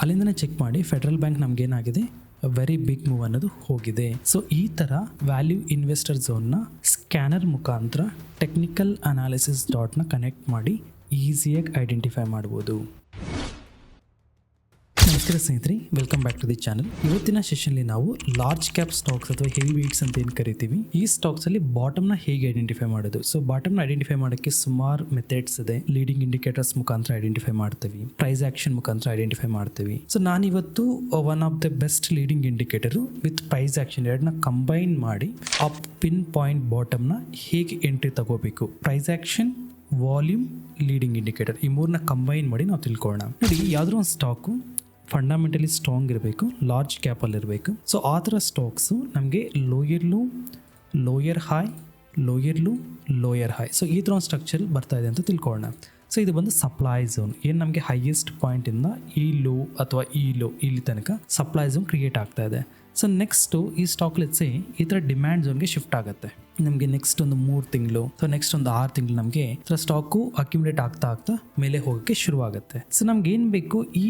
ಅಲ್ಲಿಂದನೇ ಚೆಕ್ ಮಾಡಿ federal bank ನಮಗೇನಾಗಿದೆ? ವೆರಿ ಬಿಗ್ ಮೂವ್ ಅನ್ನೋದು ಹೋಗಿದೆ. ಸೊ ಈ ಥರ ವ್ಯಾಲ್ಯೂ ಇನ್ವೆಸ್ಟರ್ ಝೋನ್ನ ಸ್ಕ್ಯಾನರ್ ಮುಖಾಂತರ ಟೆಕ್ನಿಕಲ್ ಅನಾಲಿಸಿಸ್ ಡಾಟ್ನ ಕನೆಕ್ಟ್ ಮಾಡಿ ಈಸಿಯಾಗಿ ಐಡೆಂಟಿಫೈ ಮಾಡ್ಬೋದು. ನಮಸ್ಕಾರ ಸ್ನೇಹಿತರೆ welcome back to the channel ಇವತ್ತಿನ ಸೆಷನ್ಲಿ ನಾವು ಲಾರ್ಜ್ ಕ್ಯಾಪ್ ಸ್ಟಾಕ್ಸ್ ಅಥವಾ ಹೆವಿ ವೇಟ್ಸ್ ಅಂತ ಏನು ಕರಿತೀವಿ, ಈ ಸ್ಟಾಕ್ಸ್ ಅಲ್ಲಿ ಬಾಟಮ್ನ ಹೇಗೆ ಐಡೆಂಟಿಫೈ ಮಾಡೋದು? ಸೊ ಬಾಟಮ್ನ ಐಡೆಂಟಿಫೈ ಮಾಡೋಕ್ಕೆ ಸುಮಾರು ಮೆಥಡ್ಸ್ ಇದೆ. ಲೀಡಿಂಗ್ ಇಂಡಿಕೇಟರ್ಸ್ ಮುಖಾಂತರ ಐಡೆಂಟಿಫೈ ಮಾಡ್ತೀವಿ ಪ್ರೈಸ್ ಆಕ್ಷನ್ ಮುಖಾಂತರ ಐಡೆಂಟಿಫೈ ಮಾಡ್ತೀವಿ. ಸೊ ನಾನಿವತ್ತು one of the best leading indicator with price action ಎರಡನ್ನ ಕಂಬೈನ್ ಮಾಡಿ, ಆ ಪಿನ್ ಪಾಯಿಂಟ್ ಬಾಟಮ್ನ ಹೇಗೆ ಎಂಟ್ರಿ ತಗೋಬೇಕು? Price action volume leading indicator ಈ ಮೂರನ್ನ ಕಂಬೈನ್ ಮಾಡಿ ನಾವು ತಿಳ್ಕೊಳ್ಳೋಣ ನೋಡಿ ಯಾವ್ದಾದ್ರು ಒಂದು ಸ್ಟಾಕು ಫಂಡಮೆಂಟಲಿ ಸ್ಟ್ರಾಂಗ್ ಇರಬೇಕು ಲಾರ್ಜ್ ಕ್ಯಾಪಲ್ಲಿ ಇರಬೇಕು. ಸೊ ಆ ಥರ ಸ್ಟಾಕ್ಸು ನಮಗೆ lower low lower high lower low lower high so ಈ ಥರ ಸ್ಟ್ರಕ್ಚರ್ ಬರ್ತಾ ಇದೆ ಅಂತ ತಿಳ್ಕೊಳ್ಳೋಣ. ಸೊ ಇದು ಬಂದು ಸಪ್ಲೈ ಝೋನ್ ಏನು ನಮಗೆ ಹೈಯೆಸ್ಟ್ ಪಾಯಿಂಟಿಂದ ಈ ಲೋ ಅಥವಾ ಈ ಲೋ ಇಲ್ಲಿ ತನಕ ಸಪ್ಲೈ ಝೋನ್ ಕ್ರಿಯೇಟ್ ಆಗ್ತಾ ಇದೆ. ಸೊ ನೆಕ್ಸ್ಟು ಈ ಸ್ಟಾಕ್ ಲೆಟ್ಸೆ ಈ ಥರ ಡಿಮ್ಯಾಂಡ್ ಝೋನ್ಗೆ ಶಿಫ್ಟ್ ಆಗುತ್ತೆ. ನಮಗೆ ನೆಕ್ಸ್ಟ್ ಒಂದು ಮೂರು ತಿಂಗಳು ಸೊ ನೆಕ್ಸ್ಟ್ ಒಂದು ಆರು ತಿಂಗಳು ನಮಗೆ ಸ್ಟಾಕು ಅಕ್ಯುಮುಲೇಟ್ ಆಗ್ತಾ ಆಗ್ತಾ ಮೇಲೆ ಹೋಗೋಕ್ಕೆ ಶುರುವಾಗುತ್ತೆ. ಸೊ ನಮ್ಗೆ ಏನು ಬೇಕು? ಈ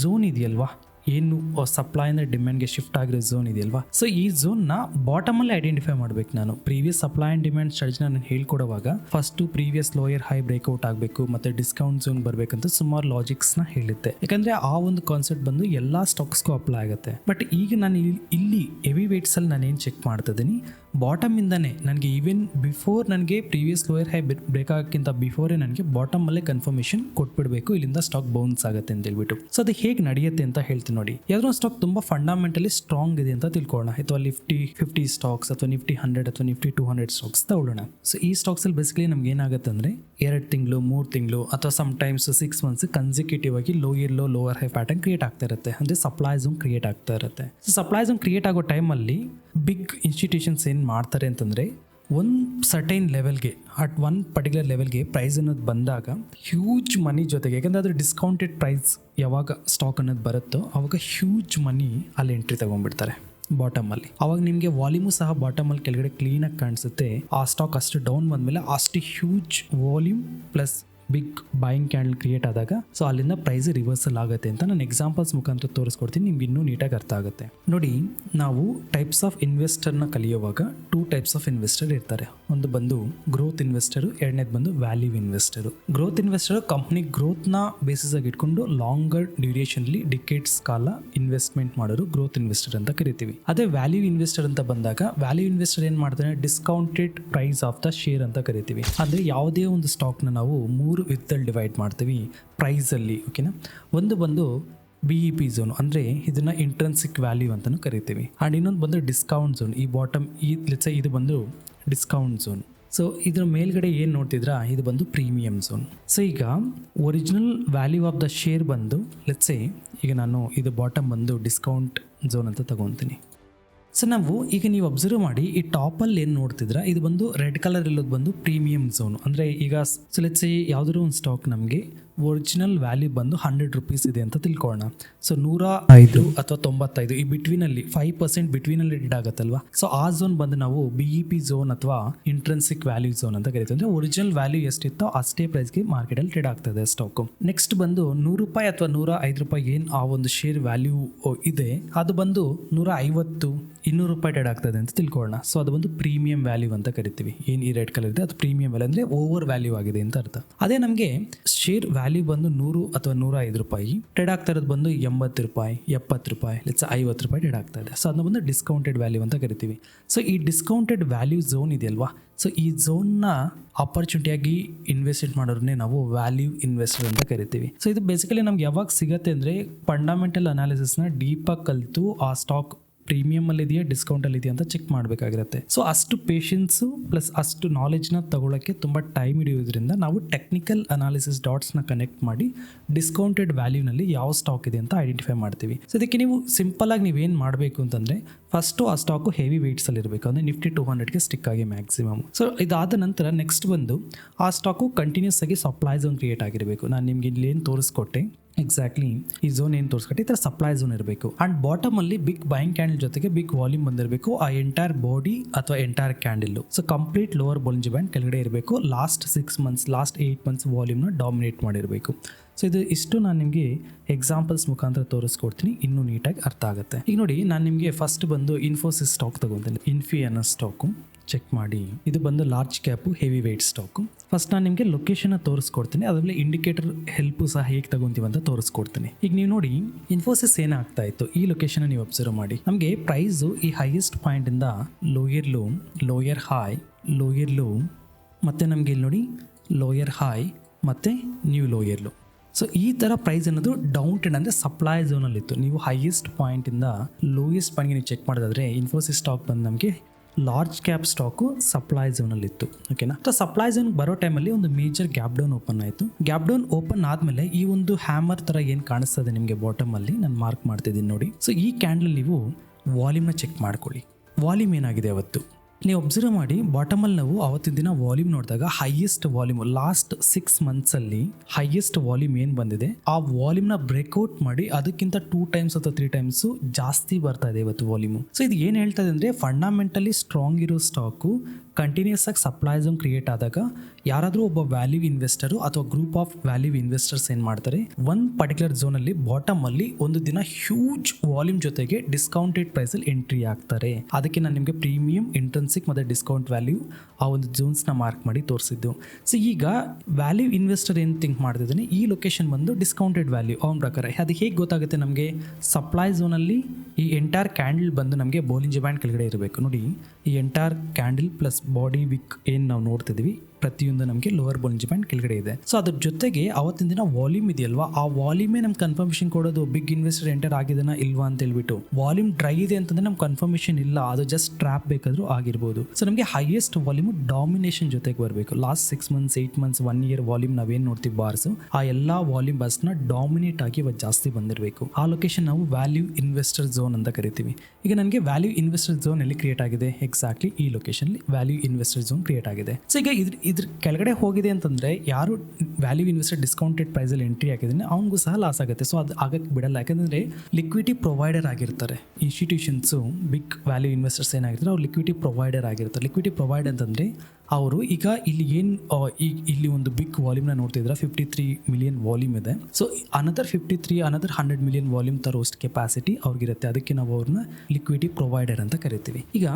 ಝೋನ್ ಇದೆಯಲ್ವಾ? ಏನು ಸಪ್ಲೈ ಅಂದ್ರೆ ಡಿಮ್ಯಾಂಡ್ಗೆ ಶಿಫ್ಟ್ ಆಗಿರೋ ಝೋನ್ ಇದೆಯಲ್ವಾ? ಸೊ ಈ ಝೋನ್ನ ಬಾಟಮಲ್ಲಿ ಐಡೆಂಟಿಫೈ ಮಾಡ್ಬೇಕು ನಾನು. ಪ್ರೀವಿಯಸ್ ಸಪ್ಲೈ ಆ್ಯಂಡ್ ಡಿಮ್ಯಾಂಡ್ ಸ್ಟಡೀಸ್ನ ನಾನು ಹೇಳ್ಕೊಡುವಾಗ first previous lower high breakout ಆಗಬೇಕು, ಮತ್ತೆ ಡಿಸ್ಕೌಂಟ್ ಝೋನ್ ಬರಬೇಕಂತ ಸುಮಾರು ಲಾಜಿಕ್ಸ್ನ ಹೇಳುತ್ತೆ. ಯಾಕಂದ್ರೆ ಆ ಒಂದು ಕಾನ್ಸೆಪ್ಟ್ ಬಂದು ಎಲ್ಲ ಸ್ಟಾಕ್ಸ್ಗೂ ಅಪ್ಲೈ ಆಗುತ್ತೆ. ಬಟ್ ಈಗ ನಾನು ಇಲ್- ಇಲ್ಲಿ ಹೆವಿ ವೇಟ್ಸಲ್ಲಿ ನಾನು ಏನು ಚೆಕ್ ಮಾಡ್ತಿದ್ದೀನಿ ಬಾಟಮ್ ಇಂದಾನೆ ನನಗೆ ಈವೆನ್ ಬಿಫೋರ್ ನನಗೆ ಪ್ರೀವಿಯಸ್ ಲೋಯರ್ ಹೈ ಬ್ರೇಕ್ ಆಗೋಕ್ಕಿಂತ ಬಿಫೋರೇ ನನಗೆ ಬಾಟಮ್ ಅಲ್ಲೇ ಕನ್ಫರ್ಮೇಷನ್ ಕೊಟ್ಬಿಡಬೇಕು, ಇಲ್ಲಿಂದ ಸ್ಟಾಕ್ ಬೌನ್ಸ್ ಆಗುತ್ತೆ ಅಂತ ಹೇಳ್ಬಿಟ್ಟು. ಸೊ ಅದು ಹೇಗೆ ನಡೆಯುತ್ತೆ ಅಂತ ಹೇಳ್ತೀನಿ ನೋಡಿ. ಯಾವ್ದೋ ಸ್ಟಾಕ್ ತುಂಬಾ ಫಂಡಮೆಂಟಲಿ ಸ್ಟ್ರಾಂಗ್ ಇದೆ ಅಂತ ತಿಳ್ಕೊಳ್ಳೋಣ. ಅಥವಾ ನಿಫ್ಟಿ ಫಿಫ್ಟಿ ಸ್ಟಾಕ್ಸ್ ಅಥವಾ ನಿಫ್ಟಿ ಹಂಡ್ರೆಡ್ ಅಥವಾ ನಿಫ್ಟಿ ಟೂ ಹಂಡ್ರೆಡ್ ಸ್ಟಾಕ್ಸ್ ತಗೊಳ್ಳೋಣ. ಸೊ ಈ ಸ್ಟಾಕ್ಸ್ ಅಲ್ಲಿ ಬೇಸಿಕಲಿ ನಮ್ಗೆ ಏನಾಗುತ್ತೆ ಅಂದ್ರೆ, ಎರಡು ತಿಂಗಳು, ಮೂರು ತಿಂಗಳು, ಅಥವಾ some times six months consecutive ಆಗಿ lower low lower high pattern create ಆಗ್ತಾ ಇರುತ್ತೆ. ಅಂದ್ರೆ ಸಪ್ಲೈ ಝೋನ್ ಕ್ರಿಯೇಟ್ ಆಗ್ತಾ ಇರುತ್ತೆ. ಸೊ ಸಪ್ಲೈ ಝೋನ್ ಕ್ರಿಯೇಟ್ ಆಗೋ ಟೈಮಲ್ಲಿ ಬಿಗ್ ಇನ್ಸ್ಟಿಟ್ಯೂಷನ್ಸ್ ಏನು ಮಾಡ್ತಾರೆ ಅಂತಂದರೆ ಒಂದು ಸರ್ಟೈನ್ ಲೆವೆಲ್ಗೆ ಅಟ್ ಒನ್ ಪರ್ಟಿಕ್ಯುಲರ್ ಲೆವೆಲ್ಗೆ ಪ್ರೈಸ್ ಅನ್ನೋದು ಬಂದಾಗ ಹ್ಯೂಜ್ ಮನಿ ಜೊತೆಗೆ, ಯಾಕಂದರೆ ಅದು ಡಿಸ್ಕೌಂಟೆಡ್ ಪ್ರೈಸ್ ಯಾವಾಗ ಸ್ಟಾಕ್ ಅನ್ನೋದು ಬರುತ್ತೋ ಆವಾಗ ಹ್ಯೂಜ್ ಮನಿ ಅಲ್ಲಿ ಎಂಟ್ರಿ ತಗೊಂಡ್ಬಿಡ್ತಾರೆ ಬಾಟಮಲ್ಲಿ ಅವಾಗ ನಿಮಗೆ ವಾಲ್ಯೂಮು ಸಹ ಬಾಟಮಲ್ಲಿ ಕೆಳಗಡೆ ಕ್ಲೀನಾಗಿ ಕಾಣಿಸುತ್ತೆ. ಆ ಸ್ಟಾಕ್ ಅಷ್ಟು ಡೌನ್ ಬಂದಮೇಲೆ ಅಷ್ಟು huge volume plus big buying candle create ಆದಾಗ ಸೊ ಅಲ್ಲಿಂದ ಪ್ರೈಸ್ ರಿವರ್ಸಲ್ ಆಗುತ್ತೆ ಅಂತ ನಾನು ಎಕ್ಸಾಂಪಲ್ಸ್ ಮುಖಾಂತರ ತೋರಿಸ್ಕೊಡ್ತೀನಿ, ನಿಮ್ಗೆ ಇನ್ನೂ ನೀಟಾಗಿ ಅರ್ಥ ಆಗುತ್ತೆ. ನೋಡಿ, ನಾವು ಟೈಪ್ಸ್ ಆಫ್ ಇನ್ವೆಸ್ಟರ್ನ ಕಲಿಯುವಾಗ ಟೂ ಟೈಪ್ಸ್ ಆಫ್ ಇನ್ವೆಸ್ಟರ್ ಇರ್ತಾರೆ. ಒಂದು ಬಂದು ಗ್ರೋತ್ ಇನ್ವೆಸ್ಟರು ಎರಡನೇದು ಬಂದು value investor growth investor company ಗ್ರೋತ್ನ basis ಆಗಿ ಇಟ್ಕೊಂಡು ಲಾಂಗರ್ ಡ್ಯೂರೇಷನ್ಲಿ ಡಿಕೇಟ್ಸ್ ಕಾಲ ಇನ್ವೆಸ್ಟ್ಮೆಂಟ್ ಮಾಡೋರು ಗ್ರೋತ್ ಇನ್ವೆಸ್ಟರ್ ಅಂತ ಕರಿತೀವಿ. ಅದೇ ವ್ಯಾಲ್ಯೂ ಇನ್ವೆಸ್ಟರ್ ಅಂತ ಬಂದಾಗ ವ್ಯಾಲ್ಯೂ ಇನ್ವೆಸ್ಟರ್ ಏನು ಮಾಡ್ತಾರೆ? Discounted price of the share ಅಂತ ಕರಿತೀವಿ. ಅಂದರೆ ಯಾವುದೇ ಒಂದು ಸ್ಟಾಕ್ನ ನಾವು ಮೂರು ವಿಧದಲ್ಲಿ ಡಿವೈಡ್ ಮಾಡ್ತೀವಿ ಪ್ರೈಸಲ್ಲಿ ಓಕೆನಾ ಒಂದು ಬಂದು ಬಿ ಇ ಪಿ ಝೋನ್ ಅಂದರೆ ಇದನ್ನು ಇಂಟ್ರೆನ್ಸಿಕ್ ವ್ಯಾಲ್ಯೂ ಅಂತಲೂ ಕರಿತೀವಿ. ಆ್ಯಂಡ್ ಇನ್ನೊಂದು ಬಂದು ಡಿಸ್ಕೌಂಟ್ ಝೋನ್ ಈ ಬಾಟಮ್ ಈ ಲೆಟ್ಸ್ ಇದು ಬಂದು ಡಿಸ್ಕೌಂಟ್ ಝೋನ್ ಸೊ ಇದರ ಮೇಲ್ಗಡೆ ಏನು ನೋಡ್ತಿದ್ರಾ? ಇದು ಬಂದು ಪ್ರೀಮಿಯಂ ಝೋನ್ ಸೊ ಈಗ original value of the share ಬಂದು ಲೆಟ್ಸೆ ಈಗ ನಾನು ಇದು ಬಾಟಮ್ ಬಂದು ಡಿಸ್ಕೌಂಟ್ ಝೋನ್ ಅಂತ ತಗೊತೀನಿ. ಸೊ ನಾವು ಈಗ ನೀವು ಅಬ್ಸರ್ವ್ ಮಾಡಿ ಈ ಟಾಪಲ್ಲಿ ಏನು ನೋಡ್ತಿದ್ರ ಇದು ಬಂದು ರೆಡ್ ಕಲರ್ ಇರೋದು ಬಂದು ಪ್ರೀಮಿಯಂ ಝೋನ್ ಅಂದರೆ ಈಗ ಸೊ ಲೆಟ್ಸ್ ಯಾವುದಾದ್ರು ಒಂದು ಸ್ಟಾಕ್ ನಮಗೆ ಒರಿಜಿನಲ್ ವ್ಯಾಲ್ಯೂ ಬಂದು ಹಂಡ್ರೆಡ್ ರುಪೀಸ್ ಇದೆ ಅಂತ ತಿಳ್ಕೊಳ್ಳೋಣ. ಸೊ ನೂರ ಐದು ಅಥವಾ ತೊಂಬತ್ತೈದು ಈ ಬಿಟ್ವೀನಲ್ಲಿ ಫೈವ್ ಪರ್ಸೆಂಟ್ ಬಿಟ್ವೀನಲ್ಲಿ ಡಿಡ್ ಆಗುತ್ತಲ್ವಾ? ಸೊ ಆ ಝೋನ್ ಬಂದು ನಾವು ಬಿ ಇ ಪಿ ಝೋನ್ ಅಥವಾ ಇಂಟ್ರೆನ್ಸಿಕ್ ವ್ಯಾಲ್ಯೂ ಝೋನ್ ಅಂತ ಕರಿತೀವಿ. ಅಂದರೆ ಒರಿಜಿನಲ್ ವ್ಯಾಲ್ಯೂ ಎಷ್ಟಿತ್ತೋ ಅಷ್ಟೇ ಪ್ರೈಸ್ಗೆ ಮಾರ್ಕೆಟಲ್ಲಿ ಟ್ರೇಡ್ ಆಗ್ತದೆ ಸ್ಟಾಕು ನೆಕ್ಸ್ಟ್ ಬಂದು ನೂರು ರೂಪಾಯಿ ಅಥವಾ ನೂರ ಐದು ರೂಪಾಯಿ ಏನು ಆ ಒಂದು ಶೇರ್ ವ್ಯಾಲ್ಯೂ ಇದೆ ಅದು ಬಂದು ನೂರ ಐವತ್ತು ಇನ್ನೂರು ರೂಪಾಯಿ ಟೆಡ್ ಆಗ್ತದೆ ಅಂತ ತಿಳ್ಕೊಳ್ಳೋಣ. ಸೊ ಅದು ಒಂದು ಪ್ರೀಮಿಯಂ ವ್ಯಾಲ್ಯೂ ಅಂತ ಕರಿತೀವಿ. ಏನು ಈ ರೆಡ್ ಕಲರ್ ಇದೆ? ಅದು ಪ್ರೀಮಿಯಂ ವ್ಯಾಲ್ಯೂ ಅಂದರೆ ಓವರ್ ವ್ಯಾಲ್ಯೂ ಆಗಿದೆ ಅಂತ ಅರ್ಥ. ಅದೇ ನಮಗೆ ಶೇರ್ ವ್ಯಾಲ್ಯೂ ಬಂದು ನೂರು ಅಥವಾ ನೂರ ಐದು ರೂಪಾಯಿ ಟೆಡ್ ಆಗ್ತಾ ಇರೋದು ಬಂದು ಎಂಬತ್ತು ರೂಪಾಯಿ, ಎಪ್ಪತ್ತು ರೂಪಾಯಿ ಲೆಟ್ಸ್ ಐವತ್ತು ರೂಪಾಯಿ ಟೆಡ್ ಆಗ್ತಾ ಇದೆ. ಸೊ ಅದನ್ನ ಬಂದು ಡಿಸ್ಕೌಂಟೆಡ್ ವ್ಯಾಲ್ಯೂ ಅಂತ ಕರಿತೀವಿ. ಸೊ ಈ ಡಿಸ್ಕೌಂಟೆಡ್ ವ್ಯಾಲ್ಯೂ ಝೋನ್ ಇದೆಯಲ್ವಾ? ಸೊ ಈ ಝೋನ್ನ ಆಪರ್ಚುನಿಟಿಯಾಗಿ ಇನ್ವೆಸ್ಟ್ಮೆಂಟ್ ಮಾಡೋರನ್ನೇ ನಾವು ವ್ಯಾಲ್ಯೂ ಇನ್ವೆಸ್ಟರ್ ಅಂತ ಕರಿತೀವಿ. ಸೊ ಇದು ಬೇಸಿಕಲಿ ನಮ್ಗೆ ಯಾವಾಗ ಸಿಗತ್ತೆ ಅಂದರೆ ಫಂಡಮೆಂಟಲ್ ಅನಾಲಿಸಿಸ್ನ ಡೀಪಾಗಿ ಕಲಿತು ಆ ಸ್ಟಾಕ್ ಪ್ರೀಮಿಯಮ್ ಅಲ್ಲಿ ಇದೆಯಾ ಡಿಸ್ಕೌಂಟ್ ಅಲ್ಲಿ ಇದೆಯಾ ಅಂತ ಚೆಕ್ ಮಾಡಬೇಕಾಗಿರುತ್ತೆ. ಸೊ ಅಷ್ಟು ಪೇಷನ್ಸು ಪ್ಲಸ್ ಅಷ್ಟು ನಾಲೆಜ್ನ ತಗೊಳ್ಳೋಕ್ಕೆ ತುಂಬ ಟೈಮ್ ಹಿಡಿಯೋದ್ರಿಂದ ನಾವು ಟೆಕ್ನಿಕಲ್ ಅನಾಲಿಸಿಸ್ ಡಾಟ್ಸ್ನ ಕನೆಕ್ಟ್ ಮಾಡಿ ಡಿಸ್ಕೌಂಟೆಡ್ ವ್ಯಾಲ್ಯೂನಲ್ಲಿ ಯಾವ ಸ್ಟಾಕ್ ಇದೆ ಅಂತ ಐಡೆಂಟಿಫೈ ಮಾಡ್ತೀವಿ. ಸೊ ಇದಕ್ಕೆ ನೀವು ಸಿಂಪಲ್ ಆಗಿ ನೀವೇನು ಮಾಡಬೇಕು ಅಂತಂದರೆ ಫಸ್ಟು ಆ ಸ್ಟಾಕು ಹೆವಿ ವೆಯ್ಟ್ಸಲ್ಲಿ ಇರಬೇಕು. ಅಂದರೆ ನಿಫ್ಟಿ ಟೂ ಹಂಡ್ರೆಡ್ಗೆ ಸ್ಟಿಕ್ ಆಗಿ ಮ್ಯಾಕ್ಸಿಮಮ್ ಸೊ ಇದಾದ ನಂತರ ನೆಕ್ಸ್ಟ್ ಬಂದು ಆ ಸ್ಟಾಕು ಕಂಟಿನ್ಯೂಸ್ ಆಗಿ ಸಪ್ಲೈ ಝೋನ್ ಕ್ರಿಯೇಟ್ ಆಗಿರಬೇಕು. ನಾನು ನಿಮ್ಗೆ ಇಲ್ಲಿ ಏನು ತೋರಿಸ್ಕೊಟ್ಟೆ ಎಕ್ಸಾಕ್ಟ್ಲಿ ಈ ಝೋನ್ ಏನು ತೋರಿಸ್ಕೊಟ್ಟೆ? ಈ ಥರ ಸಪ್ಲೈ ಝೋನ್ ಇರಬೇಕು. ಆ್ಯಂಡ್ ಬಾಟಮಲ್ಲಿ ಬಿಗ್ ಬೈಂಗ್ ಕ್ಯಾಂಡಲ್ ಜೊತೆಗೆ ಬಿಗ್ ವಾಲ್ಯೂಮ್ ಬಂದಿರಬೇಕು. ಆ ಎಂಟೈರ್ ಬಾಡಿ ಅಥವಾ entire candle so complete lower Bollinger band ಕೆಳಗಡೆ ಇರಬೇಕು. Last six months last eight months ವಾಲ್ಯೂಮ್ನ dominate ಮಾಡಿರಬೇಕು. ಸೊ ಇದು ಇಷ್ಟು ನಾನು ನಿಮಗೆ ಎಕ್ಸಾಂಪಲ್ಸ್ ಮುಖಾಂತರ ತೋರಿಸ್ಕೊಡ್ತೀನಿ. ಇನ್ನೂ ನೀಟಾಗಿ ಅರ್ಥ ಆಗುತ್ತೆ. ಈಗ ನೋಡಿ, ನಾನು ನಿಮಗೆ ಫಸ್ಟ್ ಬಂದು ಇನ್ಫೋಸಿಸ್ ಸ್ಟಾಕ್ ತಗೊಂತೀನಿ ಇನ್ಫಿ ಅನ್ನೋ ಸ್ಟಾಕು ಚೆಕ್ ಮಾಡಿ. ಇದು ಬಂದು large cap heavy weight stock first ನಾನು ನಿಮಗೆ ಲೊಕೇಶನ್ ತೋರಿಸ್ಕೊಡ್ತೀನಿ. ಅದರಲ್ಲಿ ಇಂಡಿಕೇಟರ್ ಹೆಲ್ಪ್ ಸಹ ಹೇಗೆ ತಗೊಂತೀವಿ ಅಂತ ತೋರಿಸ್ಕೊಡ್ತೀನಿ. ಈಗ ನೀವು ನೋಡಿ ಇನ್ಫೋಸಿಸ್ ಏನಾಗ್ತಾ ಇತ್ತು? ಈ ಲೊಕೇಶನ್ ನೀವು ಅಬ್ಸರ್ವ್ ಮಾಡಿ. ನಮಗೆ ಪ್ರೈಸು ಈ highest ಪಾಯಿಂಟಿಂದ lower low lower high lower low ಮತ್ತು ನಮಗೆ ಇಲ್ಲಿ ನೋಡಿ ಲೋಯರ್ ಹೈ ಮತ್ತು ನ್ಯೂ ಲೋಯರ್ ಲೋ ಸೊ ಈ ಥರ ಪ್ರೈಸ್ ಅನ್ನೋದು ಡೌನ್ ಟ್ರೆಂಡ್ ಅಂದರೆ ಸಪ್ಲೈ ಝೋನಲ್ಲಿತ್ತು ನೀವು ಹೈಯೆಸ್ಟ್ ಪಾಯಿಂಟಿಂದ ಲೋಯೆಸ್ಟ್ ಪಾಯಿಂಟ್ಗೆ ನೀವು ಚೆಕ್ ಮಾಡೋದಾದರೆ ಇನ್ಫೋಸಿಸ್ ಸ್ಟಾಕ್ ಬಂದು ನಮಗೆ ಲಾರ್ಜ್ ಕ್ಯಾಪ್ ಸ್ಟಾಕು ಸಪ್ಲೈ ಝೋನಲ್ಲಿತ್ತು ಓಕೆನಾ ಸಪ್ಲೈ ಝೋನ್ ಬರೋ ಟೈಮಲ್ಲಿ ಒಂದು ಮೇಜರ್ ಗ್ಯಾಪ್ ಡೌನ್ ಓಪನ್ ಆಯಿತು. ಗ್ಯಾಪ್ ಡೌನ್ ಓಪನ್ ಆದಮೇಲೆ ಈ ಒಂದು ಹ್ಯಾಮರ್ ಥರ ಏನು ಕಾಣಿಸ್ತದೆ ನಿಮಗೆ ಬಾಟಮಲ್ಲಿ ನಾನು ಮಾರ್ಕ್ ಮಾಡ್ತಿದ್ದೀನಿ ನೋಡಿ. ಸೊ ಈ ಕ್ಯಾಂಡಲ್ ನೀವು ವಾಲ್ಯೂಮ್ನ ಚೆಕ್ ಮಾಡ್ಕೊಳ್ಳಿ. ವಾಲ್ಯೂಮ್ ಏನಾಗಿದೆ ಅವತ್ತು? ನೀವು ಅಬ್ಸರ್ವ್ ಮಾಡಿ ಬಾಟಮಲ್ಲಿ ನಾವು ಆವತ್ತಿನ ದಿನ ವಾಲ್ಯೂಮ್ ನೋಡಿದಾಗ ಹೈಯೆಸ್ಟ್ ವಾಲ್ಯೂಮ್ ಲಾಸ್ಟ್ ಸಿಕ್ಸ್ ಮಂತ್ಸಲ್ಲಿ ಹೈಯೆಸ್ಟ್ ವಾಲ್ಯೂಮ್ ಏನು ಬಂದಿದೆ? ಆ ವಾಲ್ಯೂಮ್ನ ಬ್ರೇಕ್ಔಟ್ ಮಾಡಿ ಅದಕ್ಕಿಂತ ಟೂ ಟೈಮ್ಸ್ ಅಥವಾ ತ್ರೀ ಟೈಮ್ಸು ಜಾಸ್ತಿ ಬರ್ತಾ ಇದೆ ಇವತ್ತು ವಾಲ್ಯೂಮು ಸೊ ಇದು ಏನು ಹೇಳ್ತಾ ಇದೆ ಅಂದರೆ ಫಂಡಮೆಂಟಲಿ ಸ್ಟ್ರಾಂಗ್ ಇರೋ ಸ್ಟಾಕು ಕಂಟಿನ್ಯೂಸ್ ಆಗಿ ಸಪ್ಲೈ ಝೋನ್ ಕ್ರಿಯೇಟ್ ಆದಾಗ ಯಾರಾದರೂ ಒಬ್ಬ ವ್ಯಾಲ್ಯೂ ಇನ್ವೆಸ್ಟರು ಅಥವಾ ಗ್ರೂಪ್ ಆಫ್ ವ್ಯಾಲ್ಯೂ ಇನ್ವೆಸ್ಟರ್ಸ್ ಏನು ಮಾಡ್ತಾರೆ? ಒಂದು ಪರ್ಟಿಕ್ಯುಲರ್ ಝೋನಲ್ಲಿ ಬಾಟಮಲ್ಲಿ ಒಂದು ದಿನ ಹ್ಯೂಜ್ ವಾಲ್ಯೂಮ್ ಜೊತೆಗೆ ಡಿಸ್ಕೌಂಟೆಡ್ ಪ್ರೈಸಲ್ಲಿ ಎಂಟ್ರಿ ಆಗ್ತಾರೆ. ಅದಕ್ಕೆ ನಾನು ನಿಮಗೆ ಪ್ರೀಮಿಯಂ ಇಂಟ್ರೆನ್ಸಿಕ್ ಮತ್ತು ಡಿಸ್ಕೌಂಟ್ ವ್ಯಾಲ್ಯೂ ಆ ಒಂದು ಝೋನ್ಸ್ನ ಮಾರ್ಕ್ ಮಾಡಿ ತೋರಿಸಿದ್ದು. ಸೊ ಈಗ ವ್ಯಾಲ್ಯೂ ಇನ್ವೆಸ್ಟರ್ ಏನು ಥಿಂಕ್ ಮಾಡ್ತಿದ್ದಾನೆ? ಈ ಲೊಕೇಶನ್ ಬಂದು ಡಿಸ್ಕೌಂಟೆಡ್ ವ್ಯಾಲ್ಯೂ ಅವನ ಪ್ರಕಾರ. ಅದು ಹೇಗೆ ಗೊತ್ತಾಗುತ್ತೆ ನಮಗೆ? ಸಪ್ಲೈ ಝೋನಲ್ಲಿ ಈ ಎಂಟೈರ್ ಕ್ಯಾಂಡಲ್ ಬಂದು ನಮಗೆ ಬೋಲಿಂಜ್ ಬ್ಯಾಂಡ್ ಕೆಳಗಡೆ ಇರಬೇಕು. ನೋಡಿ, ಈ entire candle plus body wick ಏನು ನಾವು ನೋಡ್ತಿದ್ವಿ? ಪ್ರತಿಯೊಂದು ನಮಗೆ ಲೋವರ್ ಬೌಲಿಂಗ್ ಪಾಯಿಂಟ್ ಕೆಳಗಡೆ ಇದೆ. ಸೊ ಅದ್ರ ಜೊತೆಗೆ ಅವತ್ತಿನ ದಿನ ವಾಲ್ಯೂಮ್ ಇದೆಯಲ್ವಾ? ಆ ವಾಲ್ಯೂಮೇ ನಮ್ಗೆ ಕನ್ಫರ್ಮೇಷನ್ ಕೊಡೋದು ಬಿಗ್ ಇನ್ವೆಸ್ಟರ್ ಎಂಟರ್ ಆಗಿದೆನ ಇಲ್ವಾ ಅಂತ ಹೇಳ್ಬಿಟ್ಟು ವಾಲ್ಯೂಮ್ ಡ್ರೈ ಇದೆ ಅಂತಂದ್ರೆ ನಮ್ಗೆ ಕನ್ಫರ್ಮೇಷನ್ ಇಲ್ಲ. ಅದು ಜಸ್ಟ್ ಟ್ರ್ಯಾಪ್ ಬೇಕಾದ್ರೂ ಆಗಿರ್ಬೋದು. ಸೊ ನಮಗೆ ಹೈಯೆಸ್ಟ್ ವಾಲ್ಯೂಮ್ ಡಾಮಿನೇಷನ್ ಜೊತೆಗೆ ಬರಬೇಕು. Last six months eight months one year volume ನಾವೇನು ನೋಡ್ತೀವಿ ಬಾರ್ಸ್ ಆ ಎಲ್ಲ ವಾಲ್ಯೂಮ್ ಬಸ್ನ ಡಾಮಿನೇಟ್ ಆಗಿ ಇವತ್ತು ಜಾಸ್ತಿ ಬಂದಿರಬೇಕು. ಆ ಲೊಕೇಶನ್ ನಾವು ವ್ಯಾಲ್ಯೂ ಇನ್ವೆಸ್ಟರ್ ಝೋನ್ ಅಂತ ಕರಿತೀವಿ. ಈಗ ನನಗೆ ವ್ಯಾಲ್ಯೂ ಇನ್ವೆಸ್ಟರ್ ಝೋನ್ ಎಲ್ಲಿ ಕ್ರಿಯೇಟ್ ಆಗಿದೆ? ಎಕ್ಸಾಕ್ಟ್ಲಿ ಈ location value investor zone create ಆಗಿದೆ. ಸೊ ಈಗ ಇದ್ರ ಕೆಳಗಡೆ ಹೋಗಿದೆ ಅಂತಂದರೆ ಯಾರು ವ್ಯಾಲ್ಯೂ ಇನ್ವೆಸ್ಟರ್ ಡಿಸ್ಕೌಂಟೆಡ್ ಪ್ರೈಸಲ್ಲಿ ಎಂಟ್ರಿ ಹಾಕಿದ್ರೆ ಅವ್ನಿಗೂ ಸಹ ಲಾಸ್ ಆಗುತ್ತೆ. ಸೊ ಅದು ಆಗಕ್ಕೆ ಬಿಡಲ್ಲ. ಯಾಕಂದರೆ ಲಿಕ್ವಿಟಿ ಪ್ರೊವೈಡರ್ ಆಗಿರ್ತಾರೆ. ಇನ್ಸ್ಟಿಟ್ಯೂಷನ್ಸು ಬಿಗ್ ವ್ಯಾಲ್ಯೂ ಇನ್ವೆಸ್ಟರ್ಸ್ ಏನಾಗಿರ್ತಾರೆ, ಅವ್ರು ಲಿಕ್ವಿಟಿ ಪ್ರೊವೈಡರ್ ಆಗಿರ್ತಾರೆ. ಲಿಕ್ವಿಟಿ ಪ್ರೊವೈಡ್ ಅಂತಂದರೆ ಅವರು ಈಗ ಇಲ್ಲಿ ಏನು ಇಲ್ಲಿ ಒಂದು ಬಿಗ್ ವಾಲ್ಯೂಮ್ನ ನೋಡ್ತಿದ್ರೆ ಫಿಫ್ಟಿ ತ್ರೀ ಮಿಲಿಯನ್ ವಾಲ್ಯೂಮ್ ಇದೆ. So another fifty three another hundred million volume ತರೋಷ್ಟು capacity ಅವ್ರಿಗಿರುತ್ತೆ. ಅದಕ್ಕೆ ನಾವು ಅವ್ರನ್ನ ಲಿಕ್ವಿಡಿ ಪ್ರೊವೈಡರ್ ಅಂತ ಕರಿತೀವಿ. ಈಗ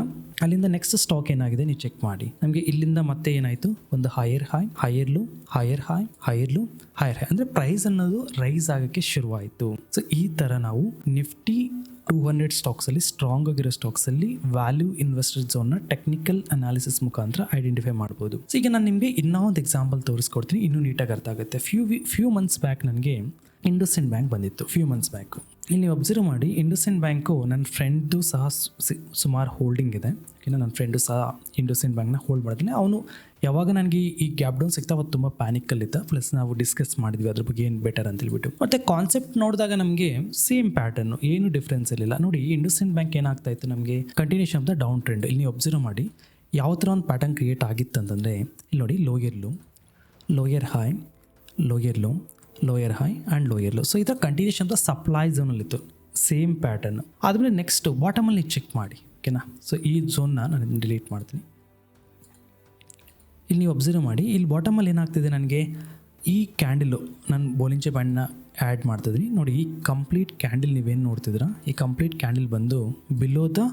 ಅಲ್ಲಿಂದ ನೆಕ್ಸ್ಟ್ ಸ್ಟಾಕ್ ಏನಾಗಿದೆ? ನೀವು ಚೆಕ್ ಮಾಡಿ. ನಮಗೆ ಇಲ್ಲಿಂದ ಮತ್ತೆ ಏನಾಯಿತು? ಒಂದು higher high higher low higher high higher low higher high ಅಂದರೆ ಪ್ರೈಸ್ ಅನ್ನೋದು ರೈಸ್ ಆಗೋಕ್ಕೆ ಶುರುವಾಯಿತು. ಸೊ ಈ ಥರ ನಾವು ನಿಫ್ಟಿ ಟೂ ಹಂಡ್ರೆಡ್ ಸ್ಟಾಕ್ಸಲ್ಲಿ ಸ್ಟ್ರಾಂಗ್ ಆಗಿರೋ ಸ್ಟಾಕ್ಸಲ್ಲಿ ವ್ಯಾಲ್ಯೂ ಇನ್ವೆಸ್ಟರ್ ಝೋನ್ನ ಟೆಕ್ನಿಕಲ್ ಅನಾಲಿಸಿಸ್ ಮುಖಾಂತರ ಐಡೆಂಟಿಫೈ ಮಾಡ್ಬೋದು. ಈಗ ನಾನು ನಿಮಗೆ ಇನ್ನೂ ಒಂದು ಎಕ್ಸಾಂಪಲ್ ತೋರಿಸ್ಕೊಡ್ತೀನಿ, ಇನ್ನೂ ನೀಟಾಗಿ ಅರ್ಥ ಆಗುತ್ತೆ. ಫ್ಯೂ ಫ್ಯೂ ಮಂತ್ಸ್ ಬ್ಯಾಕ್ ನನಗೆ ಇಂಡಸ್ಇಂಡ್ ಬ್ಯಾಂಕ್ ಬಂದಿತ್ತು ಫ್ಯೂ ಮಂತ್ಸ್ ಬ್ಯಾಕ್ ಇಲ್ಲಿ ನೀವು ಅಬ್ಸರ್ವ್ ಮಾಡಿ ಇಂಡಸ್ಇಂಡ್ ಬ್ಯಾಂಕು ನನ್ನ ಫ್ರೆಂಡ್ದು ಸಹ ಸುಮಾರು ಹೋಲ್ಡಿಂಗ್ ಇದೆ. ಓಕೆನಾ ನನ್ನ ಫ್ರೆಂಡು ಸಹ ಇಂಡಸ್ಇಂಡ್ ಬ್ಯಾಂಕ್ನ ಹೋಲ್ಡ್ ಮಾಡಿದ್ರೆ ಅವನು ಯಾವಾಗ ನನಗೆ ಈ ಗ್ಯಾಪ್ ಡೌನ್ ಸಿಗ್ತಾ ಅವತ್ತು ತುಂಬ ಅಲ್ಲಿ ಪ್ಲಸ್ ನಾವು ಡಿಸ್ಕಸ್ ಮಾಡಿದ್ವಿ ಅದ್ರ ಬಗ್ಗೆ ಏನು ಬೆಟರ್ ಅಂತ ಹೇಳ್ಬಿಟ್ಟು ಮತ್ತು ಕಾನ್ಸೆಪ್ಟ್ ನೋಡಿದಾಗ ನಮಗೆ ಸೇಮ್ ಪ್ಯಾಟರ್ನು ಏನು ಡಿಫ್ರೆನ್ಸ್ ಇರಲಿಲ್ಲ. ನೋಡಿ ಇಂಡಸ್ಇಂಡ್ ಬ್ಯಾಂಕ್ ಏನಾಗ್ತಾ ಇತ್ತು ನಮಗೆ? Continuation of the down trend ಇಲ್ಲಿ ನೀವು ಮಾಡಿ. ಯಾವ ಥರ ಒಂದು ಪ್ಯಾಟರ್ನ್ ಕ್ರಿಯೇಟ್ ಆಗಿತ್ತು ಅಂತಂದರೆ, ಇಲ್ಲಿ ನೋಡಿ lower low lower high lower low lower high and lower low so ಈ ಥರ ಕಂಟಿನ್ಯೂಷನ್ ಆಫ್ ದ ಸಪ್ಲೈ ಝೋನಲ್ಲಿತ್ತು ಸೇಮ್ ಪ್ಯಾಟರ್ನ್ ಆದಮೇಲೆ ನೆಕ್ಸ್ಟ್ ಬಾಟಮಲ್ಲಿ ಚೆಕ್ ಮಾಡಿ ಓಕೆನಾ ಸೊ ಈ ಝೋನ್ನ ನಾನು ಡಿಲೀಟ್ ಮಾಡ್ತೀನಿ. ಇಲ್ಲಿ ನೀವು ಅಬ್ಸರ್ವ್ ಮಾಡಿ. ಇಲ್ಲಿ ಬಾಟಮಲ್ಲಿ ಏನಾಗ್ತಿದೆ ನನಗೆ? ಈ ಕ್ಯಾಂಡಲು ನಾನು ಬೋಲಿಂಚೆ ಬ್ಯಾಂಡ್ನ ಆ್ಯಡ್ ಮಾಡ್ತಿದ್ದೀನಿ. ನೋಡಿ, ಈ ಕಂಪ್ಲೀಟ್ ಕ್ಯಾಂಡಲ್ ನೀವೇನು ನೋಡ್ತಿದ್ದೀರಾ? ಈ ಕಂಪ್ಲೀಟ್ ಕ್ಯಾಂಡಲ್ ಬಂದು below the